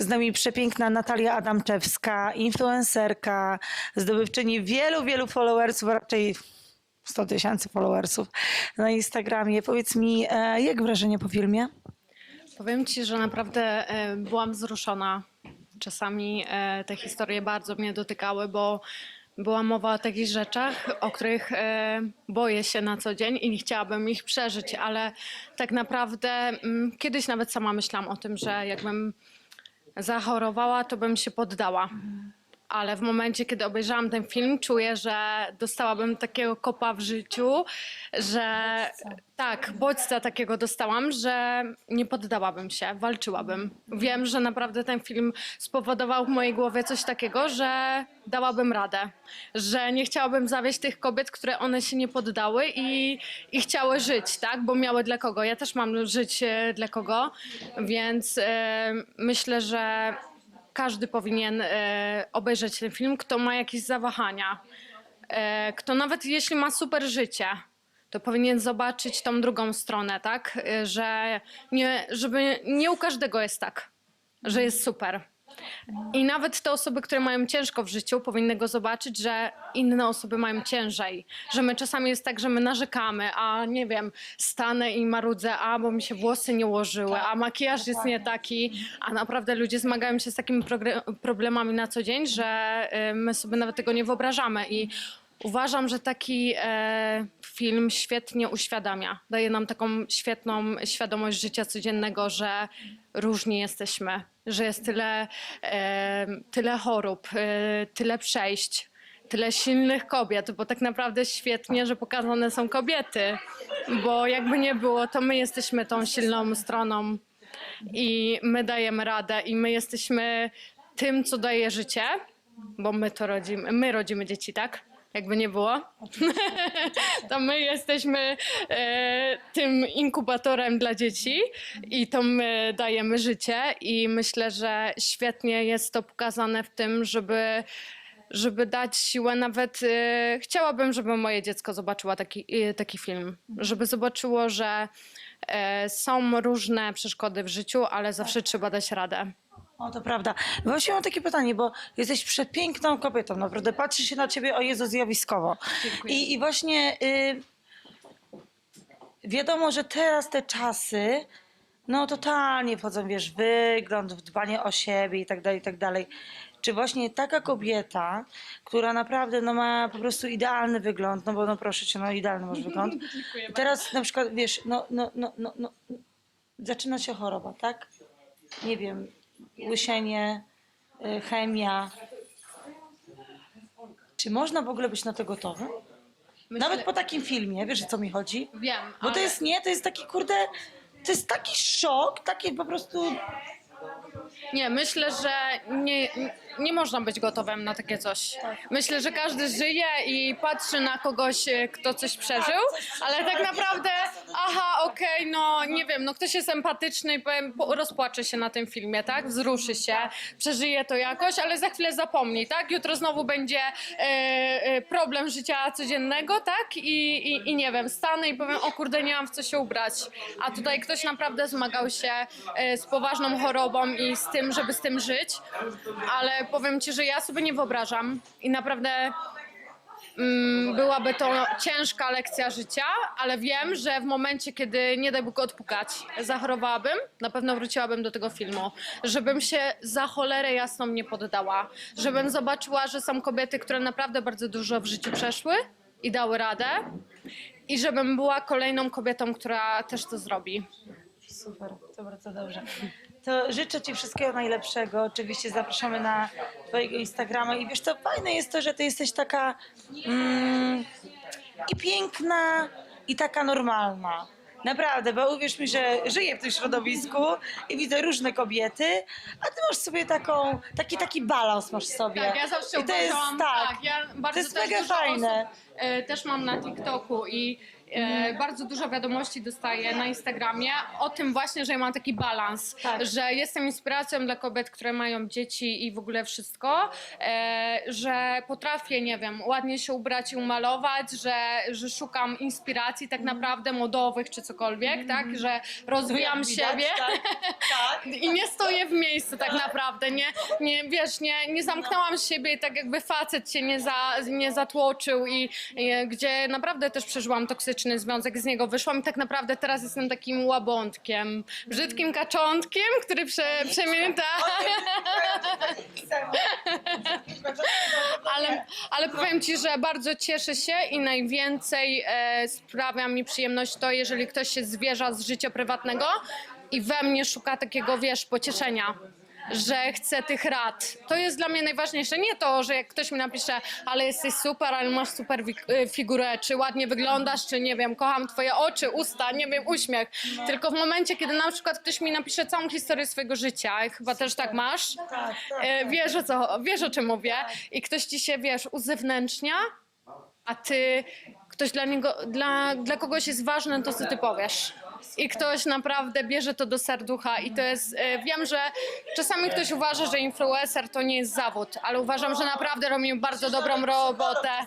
z nami przepiękna Natalia Adamczewska, influencerka, zdobywczyni wielu, wielu followersów, raczej 100 tysięcy followersów na Instagramie. Powiedz mi, e, jak wrażenie po filmie? Powiem Ci, że naprawdę e, byłam wzruszona. Czasami e, te historie bardzo mnie dotykały, bo była mowa o takich rzeczach, o których boję się na co dzień i nie chciałabym ich przeżyć, ale tak naprawdę mm, kiedyś nawet sama myślałam o tym, że jakbym zachorowała, to bym się poddała. Ale w momencie, kiedy obejrzałam ten film, czuję, że dostałabym takiego kopa w życiu, że tak, bodźca takiego dostałam, że nie poddałabym się, walczyłabym. Wiem, że naprawdę ten film spowodował w mojej głowie coś takiego, że dałabym radę, że nie chciałabym zawieść tych kobiet, które one się nie poddały i, i chciały żyć, tak, bo miały dla kogo. Ja też mam żyć e, dla kogo, więc e, myślę, że każdy powinien e, obejrzeć ten film, kto ma jakieś zawahania. E, kto nawet jeśli ma super życie, to powinien zobaczyć tą drugą stronę, tak? E, że nie, żeby nie u każdego jest tak, że jest super. I nawet te osoby, które mają ciężko w życiu, powinny go zobaczyć, że inne osoby mają ciężej. Że my czasami jest tak, że my narzekamy, a nie wiem, stanę i marudzę, a bo mi się włosy nie ułożyły, a makijaż jest nie taki, a naprawdę ludzie zmagają się z takimi progre- problemami na co dzień, że y, my sobie nawet tego nie wyobrażamy. I uważam, że taki e, film świetnie uświadamia. Daje nam taką świetną świadomość życia codziennego, że różni jesteśmy, że jest tyle, e, tyle chorób, e, tyle przejść. Tyle silnych kobiet, bo tak naprawdę świetnie, że pokazane są kobiety, bo jakby nie było, to my jesteśmy tą silną stroną i my dajemy radę i my jesteśmy tym, co daje życie, bo my to rodzimy, my rodzimy dzieci, tak? Jakby nie było, to my jesteśmy e, tym inkubatorem dla dzieci i to my dajemy życie i myślę, że świetnie jest to pokazane w tym, żeby żeby dać siłę nawet e, chciałabym, żeby moje dziecko zobaczyło taki, e, taki film, żeby zobaczyło, że e, są różne przeszkody w życiu, ale zawsze trzeba dać radę. O, to prawda. Właśnie mam takie pytanie, bo jesteś przepiękną kobietą, naprawdę. Patrzy się na ciebie, o Jezu, zjawiskowo. Dziękuję. I, I właśnie y, wiadomo, że teraz te czasy, no totalnie wchodzą, wiesz, wygląd, w dbanie o siebie i tak dalej, i tak dalej. Czy właśnie taka kobieta, która naprawdę no, ma po prostu idealny wygląd, no bo no proszę cię, no idealny masz wygląd. I teraz na przykład, wiesz, no, no, no, no, no, zaczyna się choroba, tak? Nie wiem, łysienie, y, chemia. Czy można w ogóle być na to gotowym? Nawet po takim filmie, wiesz o co mi chodzi? Wiem, Bo to ale- jest nie, to jest taki kurde, to jest taki szok, taki po prostu. Nie, myślę, że nie, nie można być gotowym na takie coś. Myślę, że każdy żyje i patrzy na kogoś, e, kto coś przeżył, ale tak naprawdę, aha, okej, no nie wiem, no ktoś jest empatyczny i powiem, po- rozpłacze się na tym filmie, tak? Wzruszy się, przeżyje to jakoś, ale za chwilę zapomni, tak? Jutro znowu będzie e, e, problem życia codziennego, tak? I, i, I nie wiem, stanę i powiem, o kurde, nie mam w co się ubrać. A tutaj ktoś naprawdę zmagał się e, z poważną chorobą i z tym, żeby z tym żyć. Ale powiem ci, że ja sobie nie wyobrażam i naprawdę mm, byłaby to ciężka lekcja życia, ale wiem, że w momencie, kiedy nie daj Bóg odpukać, zachorowałabym, na pewno wróciłabym do tego filmu, żebym się za cholerę jasną nie poddała, żebym zobaczyła, że są kobiety, które naprawdę bardzo dużo w życiu przeszły i dały radę i żebym była kolejną kobietą, która też to zrobi. Super, to bardzo dobrze. To życzę Ci wszystkiego najlepszego. Oczywiście zapraszamy na Twojego Instagrama i wiesz, to fajne jest to, że Ty jesteś taka mm, i piękna, i taka normalna. Naprawdę, bo uwierz mi, że żyję w tym środowisku i widzę różne kobiety, a ty masz sobie taką, taki taki balans masz w sobie. Tak, ja zawsze I to jest uważałam, tak, tak, ja bardzo to jest też mega dużo fajne. Osób, e, też mam na TikToku i e, bardzo dużo wiadomości dostaję na Instagramie o tym właśnie, że ja mam taki balans, Tak. że jestem inspiracją dla kobiet, które mają dzieci i w ogóle wszystko, e, że potrafię, nie wiem, ładnie się ubrać i umalować, że, że szukam inspiracji tak naprawdę modowych czy cokolwiek, tak, że rozwijam Jak widać, siebie. Tak, tak. I nie stoję w miejscu tak naprawdę, nie, nie wiesz, nie, nie zamknęłam siebie i tak jakby facet się nie, za, nie zatłoczył i, i gdzie naprawdę też przeżyłam toksyczny związek, z niego wyszłam i tak naprawdę teraz jestem takim łabądkiem, brzydkim kaczątkiem, który prze, przemięta, ale, ale powiem Ci, że bardzo cieszę się i najwięcej e, sprawia mi przyjemność to, jeżeli ktoś się zwierza z życia prywatnego i we mnie szuka takiego, wiesz, pocieszenia. Że chce tych rad. To jest dla mnie najważniejsze. Nie to, że jak ktoś mi napisze, ale jesteś super, ale masz super e, figurę, czy ładnie wyglądasz, czy nie wiem, kocham twoje oczy, usta, nie wiem, uśmiech. Tylko w momencie, kiedy na przykład ktoś mi napisze całą historię swojego życia, chyba też tak masz, Tak, tak. E, wiesz o co, wiesz o czym mówię i ktoś ci się, wiesz, uzewnętrznia, a ty, ktoś dla niego, dla, dla kogoś jest ważne to, co ty powiesz. I ktoś naprawdę bierze to do serducha i to jest, e, wiem, że czasami ktoś uważa, że influencer to nie jest zawód, ale uważam, że naprawdę robimy bardzo dobrą robotę.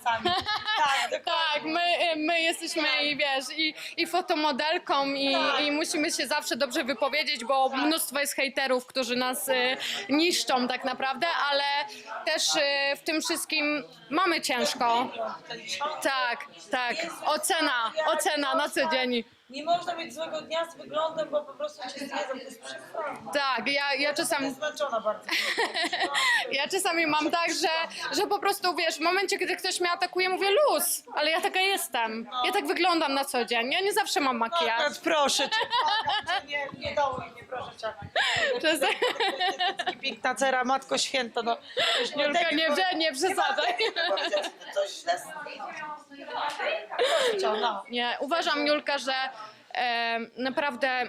Tak, dokładnie. Tak, my, my jesteśmy i wiesz, i, i fotomodelką i, Tak. i musimy się zawsze dobrze wypowiedzieć, bo mnóstwo jest hejterów, którzy nas y, niszczą tak naprawdę, ale też w tym wszystkim mamy ciężko. Tak, tak, ocena, ocena na co dzień. Nie można mieć złego dnia z wyglądem, bo po prostu cię zjedzą. To jest przesłane. Tak, ja, ja czasami... Jestem zmęczona bardzo. Ja czasami mam tak, że, że po prostu wiesz, w momencie, kiedy ktoś mnie atakuje, mówię luz, ale ja taka jestem. Ja tak wyglądam na co dzień. Ja nie zawsze mam makijaż. Akurat proszę cię, błagam cię, nie, nie dołuj mnie, proszę cię. Czasami... Taki piękna cera, Matko Święta, no. Już Julka, tak, nie, nie, nie przesadzaj. Coś źle z- No. Nie, uważam, Julka, że e, naprawdę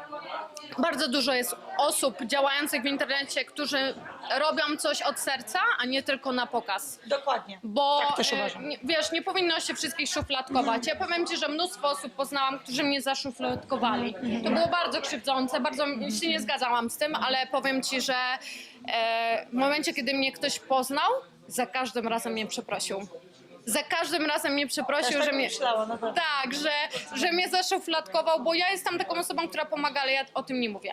bardzo dużo jest osób działających w internecie, którzy robią coś od serca, a nie tylko na pokaz. Dokładnie. Bo Tak też e, uważam. nie, wiesz, nie powinno się wszystkich szufladkować. Ja powiem ci, że mnóstwo osób poznałam, którzy mnie zaszufladkowali. To było bardzo krzywdzące, bardzo się nie zgadzałam z tym, ale powiem ci, że e, w momencie, kiedy mnie ktoś poznał, za każdym razem mnie przeprosił. Za każdym razem mnie przeprosił, Też tak że mnie. no tak. Tak, że, że mnie zaszufladkował, bo ja jestem taką osobą, która pomaga, ale ja o tym nie mówię.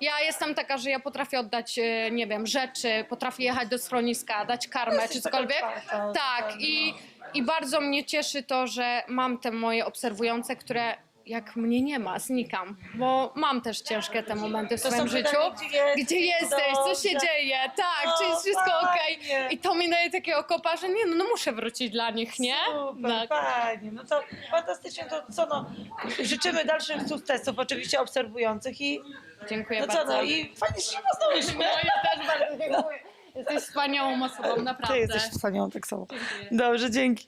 Ja jestem taka, że ja potrafię oddać, e, nie wiem, rzeczy, potrafię jechać do schroniska, dać karmę Jesteś czy taka cokolwiek. otwarta, Tak, zupełnie, i, i bardzo mnie cieszy to, że mam te moje obserwujące, które jak mnie nie ma, znikam, bo mam też ciężkie te momenty w To swoim życiu. gdzie jesteś, Gdzie jesteś, co się dobrze. dzieje, tak, czy jest wszystko okej. fajnie. I to mi daje takiego kopa, że nie, no, no muszę wrócić dla nich, nie? Super, Tak. fajnie. No to fantastycznie, to co no, życzymy dalszych sukcesów oczywiście obserwujących i Dziękuję no co bardzo. no, i fajnie się poznałyśmy. No ja też bardzo dziękuję. Jesteś wspaniałą osobą, naprawdę. Ty jesteś wspaniałą tak samo. Dobrze, dzięki.